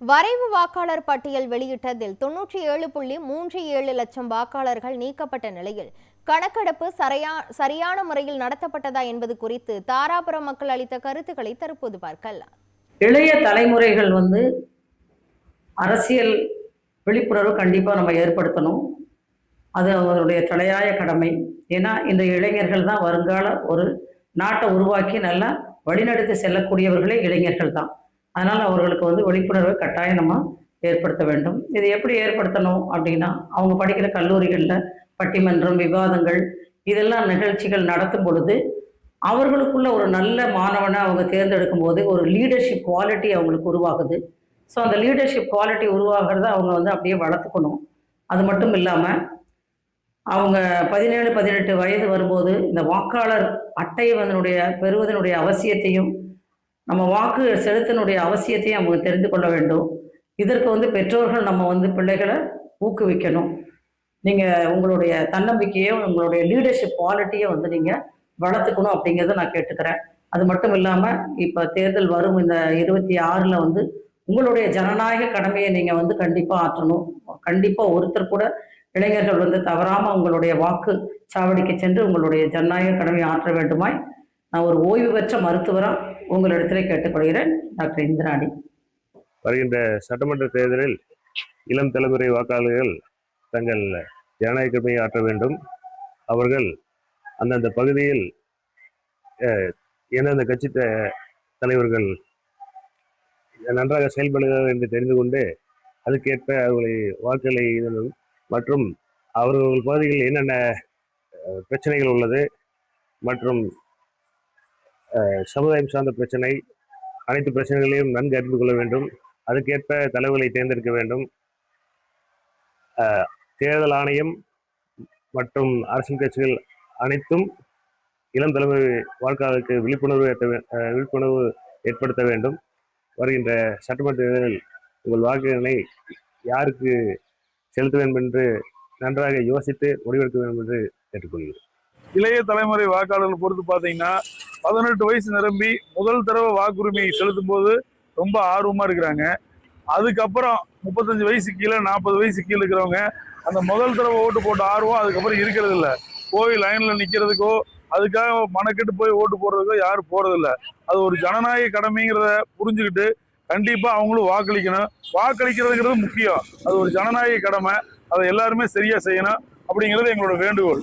வரைவு வாக்காளர் பட்டியல் வெளியிட்டதில் தொன்னூற்றி ஏழு புள்ளி மூன்று ஏழு லட்சம் வாக்காளர்கள் நீக்கப்பட்ட நிலையில் கணக்கெடுப்பு சரியா சரியான முறையில் நடத்தப்பட்டதா என்பது குறித்து தாராபுரம் மக்கள் அளித்த கருத்துக்களை தற்போது பார்க்கலாம். இளைய தலைமுறைகள் வந்து அரசியல் விழிப்புணர்வு கண்டிப்பாக நம்ம ஏற்படுத்தணும். அது அவருடைய தலையாய கடமை. ஏன்னா இந்த இளைஞர்கள் தான் வருங்கால ஒரு நாட்டை உருவாக்கி நல்லா வழிநடத்தி செல்லக்கூடியவர்களே இளைஞர்கள் தான். அதனால் அவர்களுக்கு வந்து விழிப்புணர்வை கட்டாயம் நம்ம ஏற்படுத்த வேண்டும். இது எப்படி ஏற்படுத்தணும் அப்படின்னா அவங்க படிக்கிற கல்லூரிகளில் பட்டிமன்றம் விவாதங்கள் இதெல்லாம் நிகழ்ச்சிகள் நடத்தும் பொழுது அவர்களுக்குள்ள ஒரு நல்ல மாணவனை அவங்க தேர்ந்தெடுக்கும் போது ஒரு லீடர்ஷிப் குவாலிட்டி அவங்களுக்கு உருவாகுது. ஸோ அந்த லீடர்ஷிப் குவாலிட்டி உருவாகிறத அவங்க வந்து அப்படியே வளர்த்துக்கணும். அது மட்டும் இல்லாமல் அவங்க பதினேழு பதினெட்டு வயது வரும்போது இந்த வாக்காளர் அட்டை அதனுடைய பெறுவதனுடைய அவசியத்தையும் நம்ம வாக்கு செலுத்தினுடைய அவசியத்தையும் அவங்க தெரிந்து கொள்ள வேண்டும். இதற்கு வந்து பெற்றோர்கள் நம்ம வந்து பிள்ளைகளை ஊக்குவிக்கணும். நீங்கள் உங்களுடைய தன்னம்பிக்கையும் உங்களுடைய லீடர்ஷிப் குவாலிட்டியை வந்து நீங்கள் வளர்த்துக்கணும் அப்படிங்கிறத நான் கேட்டுக்கிறேன். அது மட்டும் இல்லாமல் இப்போ தேர்தல் வரும் இந்த இருபத்தி ஆறில் வந்து உங்களுடைய ஜனநாயக கடமையை நீங்கள் வந்து கண்டிப்பாக ஆற்றணும். கண்டிப்பாக ஒருத்தர் கூட இளைஞர்கள் வந்து தவறாமல் உங்களுடைய வாக்கு சாவடிக்கு சென்று உங்களுடைய ஜனநாயக கடமையை ஆற்ற வேண்டுமாய் நான் ஒரு ஓய்வு பெற்ற மருத்துவராக உங்களிடத்திலே கேட்டுக்கொள்கிறேன் டாக்டர் இந்திராணி. வருகின்ற சட்டமன்ற தேர்தலில் இளம் தலைமுறை வாக்காளர்கள் தங்கள் ஜனநாயக கடமையை ஆற்ற வேண்டும். அவர்கள் அந்தந்த பகுதியில் எந்தெந்த கட்சி தலைவர்கள் நன்றாக செயல்படுகிறார்கள் என்று தெரிந்து கொண்டு அதுக்கேற்ப அவர்களை வாக்களை மற்றும் அவர்கள் பகுதியில் என்னென்ன பிரச்சனைகள் உள்ளது மற்றும் சமுதாயம் சார்ந்த பிரச்சனை அனைத்து பிரச்சனைகளையும் நன்கு அறிந்து கொள்ள வேண்டும். அதுக்கேற்ப தலைவர்களை தேர்ந்தெடுக்க வேண்டும். தேர்தல் ஆணையம் மற்றும் அரசியல் கட்சிகள் அனைத்தும் இளம் தலைமை வாக்காளருக்கு விழிப்புணர்வு ஏற்ற அஹ், விழிப்புணர்வு ஏற்படுத்த வேண்டும். வருகின்ற சட்டமன்ற தேர்தலில் உங்கள் வாக்குகளை யாருக்கு செலுத்த வேண்டும் என்று நன்றாக யோசித்து முடிவெடுக்க வேண்டும் என்று கேட்டுக்கொள்கிறேன். இளைய தலைமுறை வாக்காளர்கள் பொறுத்து பார்த்தீங்கன்னா பதினெட்டு வயசு நிரம்பி முதல் தடவை வாக்குரிமை செலுத்தும் போது ரொம்ப ஆர்வமா இருக்கிறாங்க. அதுக்கப்புறம் முப்பத்தஞ்சு வயசு கீழே நாற்பது வயசு கீழே இருக்கிறவங்க அந்த முதல் தடவை ஓட்டு போட்ட ஆர்வம் அதுக்கப்புறம் இருக்கிறது இல்லை. போய் லைன்ல நிக்கிறதுக்கோ அதுக்காக மனக்கெட்டு போய் ஓட்டு போடுறதுக்கோ யாரும் போறது அது ஒரு ஜனநாயக கடமைங்கிறத புரிஞ்சுக்கிட்டு கண்டிப்பா அவங்களும் வாக்களிக்கணும். வாக்களிக்கிறதுங்கிறது முக்கியம். அது ஒரு ஜனநாயக கடமை. அதை எல்லாருமே சரியா செய்யணும் அப்படிங்கிறது எங்களோட வேண்டுகோள்.